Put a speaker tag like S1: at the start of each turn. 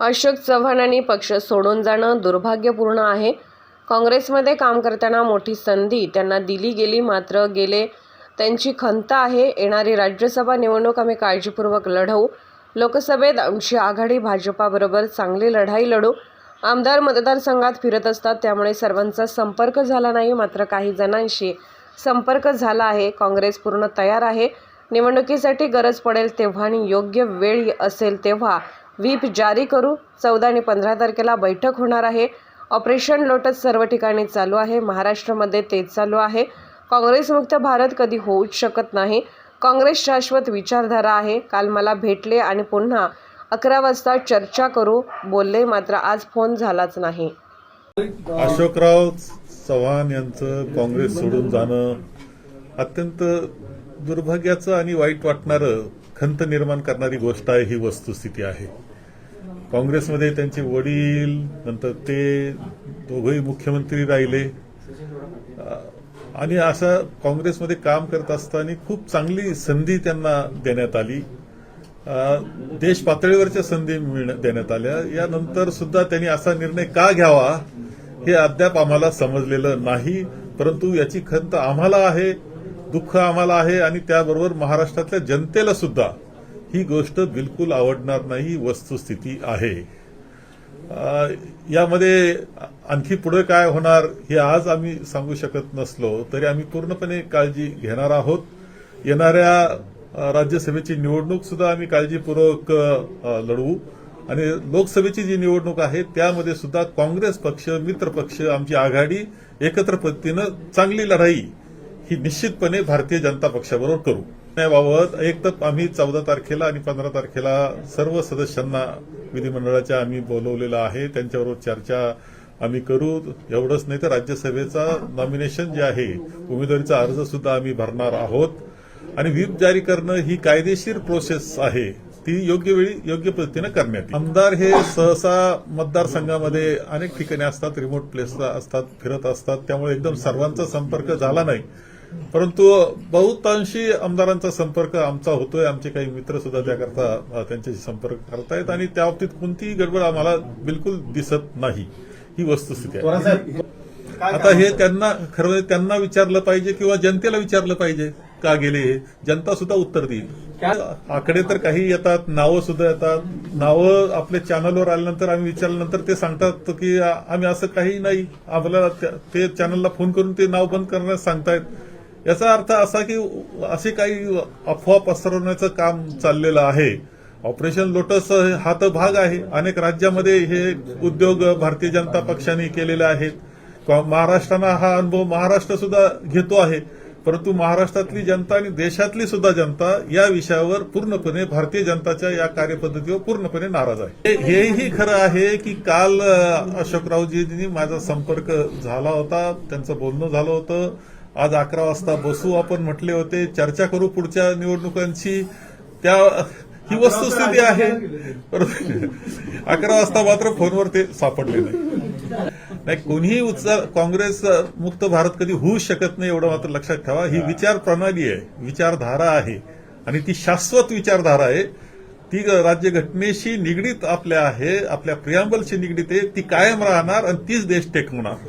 S1: अशोक चव्हाणांनी पक्ष सोडून जाणं दुर्भाग्यपूर्ण आहे. काँग्रेसमध्ये काम करताना मोठी संधी त्यांना दिली गेली मात्र गेले त्यांची खंत आहे. येणारी राज्यसभा निवडणूक आम्ही काळजीपूर्वक लढवू. लोकसभेत आमची आघाडी भाजपाबरोबर चांगली लढाई लढू. आमदार मतदारसंघात फिरत असतात त्यामुळे सर्वांचा संपर्क झाला नाही मात्र काही जणांशी संपर्क झाला आहे. काँग्रेस पूर्ण तयार आहे. निवडणुकीसाठी गरज पडेल तेव्हा आणि योग्य वेळ असेल तेव्हा व्हीप जारी करू. चौदा आणि पंधरा तारखेला बैठक होणार आहे. ऑपरेशन लोटस सर्व ठिकाणी चालू आहे. महाराष्ट्रामध्ये तेच चालू आहे. काँग्रेसमुक्त भारत कधी होऊच शकत नाही. काँग्रेस शाश्वत विचारधारा आहे. काल मला भेटले आणि पुन्हा अकरा वाजता चर्चा करू. बोलले मात्र आज फोन झालाच नाही.
S2: अशोकराव चव्हाण यांचं काँग्रेस सोडून जाणं अत्यंत दुर्भाग्याचं आणि वाईट वाटणारं खंत निर्माण करणारी गोष्ट आहे ही वस्तुस्थिती आहे. काँग्रेसमध्ये त्यांचे वडील नंतर ते दोघंही मुख्यमंत्री राहिले. आणि असं काँग्रेसमध्ये काम करत असताना खूप चांगली संधी त्यांना देण्यात आली. देश पातळीवरच्या संधी मिळण्या- देण्यात आल्या. यानंतर सुद्धा त्यांनी असा निर्णय का घ्यावा हे अद्याप आम्हाला समजलेलं नाही. परंतु याची खंत आम्हाला आहे दुःख आम्हाला आहे आणि त्याबरोबर महाराष्ट्रातल्या जनतेला सुद्धा. ही गोष्ट बिलकुल आवडणार नाही वस्तुस्थिती आहे. यामध्ये आणखी पुढे काय होणार हे आज आम्ही सांगू शकत नसलो तरी आम्ही पूर्णपणे काळजी घेणार आहोत. येणाऱ्या राज्यसभेची निवडणूक सुद्धा आम्ही काळजीपूर्वक लढवू. आणि लोकसभेची जी निवडणूक आहे त्यामध्ये सुद्धा काँग्रेस पक्ष मित्र पक्ष आमची आघाडी एकत्र पद्धतीनं चांगली लढाई ही निश्चितपणे भारतीय जनता पक्षाबरोबर करू. याबाबत एक तर आम्ही चौदा तारखेला आणि पंधरा तारखेला सर्व सदस्यांना विधिमंडळाच्या आम्ही बोलवलेलं आहे. त्यांच्याबरोबर चर्चा आम्ही करू. एवढंच नाही तर राज्यसभेचा नॉमिनेशन जे आहे उमेदवारीचा अर्ज सुद्धा आम्ही भरणार आहोत. आणि व्हीप जारी करणं ही कायदेशीर प्रोसेस आहे. ती योग्य वेळी योग्य पद्धतीनं करण्यात आमदार हे सहसा मतदारसंघामध्ये अनेक ठिकाणी असतात रिमोट प्लेसला असतात फिरत असतात. त्यामुळे एकदम सर्वांचा संपर्क झाला नाही. परंतु बहुतांशी आमदारांचा संपर्क आमचा होतोय. आमचे काही मित्र सुद्धा त्याकरता त्यांच्याशी संपर्क करतायत आणि त्या बाबतीत कोणतीही गडबड आम्हाला बिलकुल दिसत नाही. ही वस्तुस्थिती आहे. आता हे त्यांना खरं म्हणजे त्यांना विचारलं पाहिजे किंवा जनतेला विचारलं पाहिजे का गेले हे? जनता सुद्धा उत्तर देईल. आकडे तर काही येतात नावं सुद्धा येतात. नावं आपल्या चॅनलवर आल्यानंतर आम्ही विचारल्यानंतर ते सांगतात की आम्ही असं काही नाही. आपल्याला त्या- ते चॅनलला फोन करून ते नाव बंद करण्यास सांगतायत. याचा अर्थ असा की असे काही अफवा पसरवण्याचं काम चाललेलं आहे. ऑपरेशन लोटस हा तर भाग आहे. अनेक राज्यामध्ये हे उद्योग भारतीय जनता पक्षाने केलेले आहेत. महाराष्ट्रांना महाराष्ट्रानं हा अनुभव महाराष्ट्र सुद्धा घेतो आहे. परंतु महाराष्ट्रातली जनता आणि देशातली सुद्धा जनता या विषयावर पूर्णपणे भारतीय जनताच्या या कार्यपद्धतीवर पूर्णपणे नाराज आहे. हेही खरं आहे की काल अशोकरावजींनी माझा संपर्क झाला होता. त्यांचं बोलणं झालं होतं. आज अकरा वाजता बसू आपण म्हटले होते चर्चा करू पुढच्या निवडणुकांची. त्या ही वस्तुस्थिती आहे. अकरा वाजता मात्र फोनवर ते सापडले नाही. नाही कोणीही उत्साह काँग्रेस मुक्त भारत कधी होऊ शकत नाही एवढं मात्र लक्षात ठेवा. ही विचार प्रणाली आहे विचारधारा आहे. आणि ती शाश्वत विचारधारा आहे. ती राज्यघटनेशी निगडीत आपल्या आहे आपल्या प्रियांबलशी निगडीत आहे. ती कायम राहणार आणि तीच देश टेकवणार.